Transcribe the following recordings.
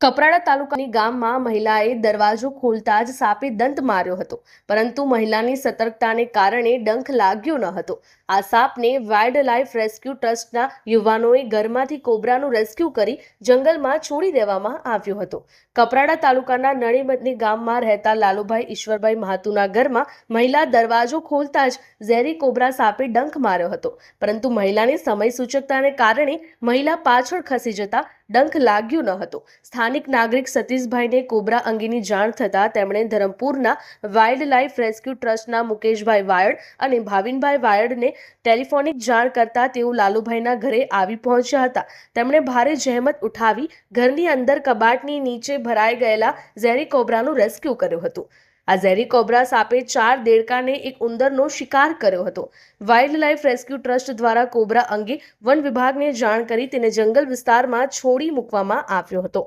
કપરાડા તાલુકાની ગામમાં મહિલાએ દરવાજો ખોલતા જ સાપે દંત માર્યો હતો. પરંતુ મહિલાની સતર્કતાને કારણે ડંખ લાગ્યો ન હતો. આ સાપને વાઇલ્ડ લાઇફ રેસ્ક્યુ ટ્રસ્ટના યુવાનોએ ઘરમાંથી કોબરાનું રેસ્ક્યુ કરી જંગલમાં છોડી દેવામાં આવ્યો હતો. કપરાડા તાલુકાના નળીમદની ગામમાં રહેતા લાલુભાઈ ઈશ્વરભાઈ મહાતુના ઘરમાં મહિલા દરવાજો ખોલતા જ ઝેરી કોબરા સાપે ડંખ માર્યો હતો. પરંતુ મહિલાની સમય સૂચકતાને કારણે મહિલા પાછળ ખસી જતા ડંખ લાગ્યું ન હતો. સ્થાનિક નાગરિક સતીશભાઈને કોબરા અંગેની જાણ થતાં તેમણે ધરમપુરના વાઇલ્ડ લાઇફ રેસ્ક્યુ ટ્રસ્ટના મુકેશભાઈ વાયડ અને ભાવિનભાઈ વાયડને ટેલિફોનિક જાણ કરતા તેઓ લાલુભાઈના ઘરે આવી પહોંચ્યા હતા. તેમણે ભારે જહેમત ઉઠાવી ઘરની અંદર કબાટની નીચે ભરાઈ ગયેલા ઝેરી કોબરાનું રેસ્ક્યુ કર્યું હતું. આ ઝેરી કોબ્રા સાપે ચાર દેડકાને એક ઉંદરનો શિકાર કર્યો હતો. વાઇલ્ડ લાઇફ રેસ્ક્યુ ટ્રસ્ટ દ્વારા કોબ્રા અંગે વન વિભાગને જાણ કરી તેને જંગલ વિસ્તારમાં છોડી મૂકવામાં આવ્યો હતો.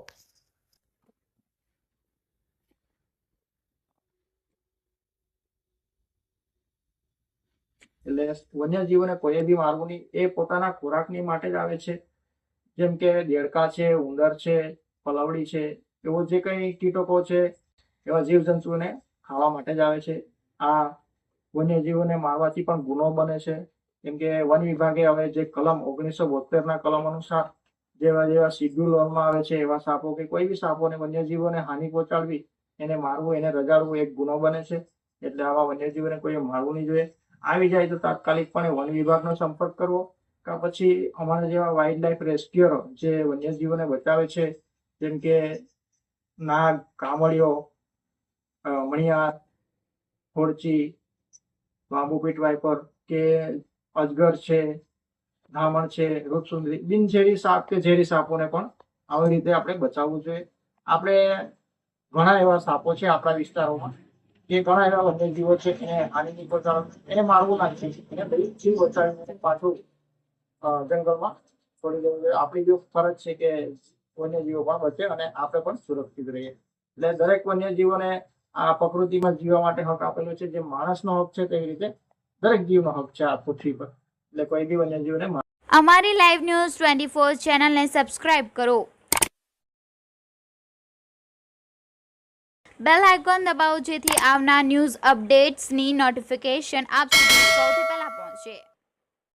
એટલે વન્યજીવોને કોઈ બી મારવું નહીં એ પોતાના ખોરાકની માટે જ આવે છે. જેમ કે દેડકા છે, ઉંદર છે, પલવડી છે, એવો જે કંઈ કીટકો છે, એવા જીવજંતુઓને ખાવા માટે જ આવે છે. આ વન્યજીવોને મારવાથી પણ ગુનો બને છે. કેમ કે વન વિભાગે હવે જે કલમ ઓગણીસો બોતેરના કલમ અનુસાર જેવા જેવા શિડ્યુલ વનમાં આવે છે એવા સાપો કે કોઈ બી સાપોને વન્યજીવોને હાનિ પહોંચાડવી એને મારવું એને રજાડવું એક ગુનો બને છે. એટલે આવા વન્યજીવોને કોઈ મારવું નહીં જોઈએ. આવી જાય તો તાત્કાલિકપણે વન વિભાગનો સંપર્ક કરવો. કે પછી અમારા જેવા વાઇલ્ડ લાઇફ રેસ્ક્યુઅરો જે વન્યજીવોને બચાવે છે જેમ કે નાગ કામળિયો અ, મણિયાર ખોડચી બાંબુ વાઇપર કે અજગર છે ધામણ છે રૂપસુંદરી બિનઝેરી સાપ કે ઝેરી સાપોને પણ આવી રીતે આપણે બચાવવું જોઈએ. આપણે ઘણા એવા સાપો છે આપણા વિસ્તારોમાં કે ઘણા એવા વન્યજીવો છે એને હાનિની નહીં પહોંચાડો. એને મારવું ના એને બધી જીવ બચાવીને પાછું જંગલમાં છોડી દેવું જોઈએ. આપણી જો ફરજ છે કે વન્યજીવો પણ બચે અને આપણે પણ સુરક્ષિત રહીએ. એટલે દરેક વન્યજીવોને આ પ્રકૃતિમાં જીવવા માટે હક આપેલો છે. જે માણસનો હક છે તેવી રીતે દરેક જીવનો હક છે આ પૃથ્વી પર. એટલે કોઈ બી વન્યજીવને માર- અમારી લાઈવ ન્યૂઝ ટ્વેન્ટી ફોર ચેનલને સબસ્ક્રાઇબ કરો. બેલ આઇકોન દબાવો જેથી આવનાર ન્યૂઝ અપડેટ્સની નોટિફિકેશન આપ સુધી સૌથી પહેલા પહોંચે.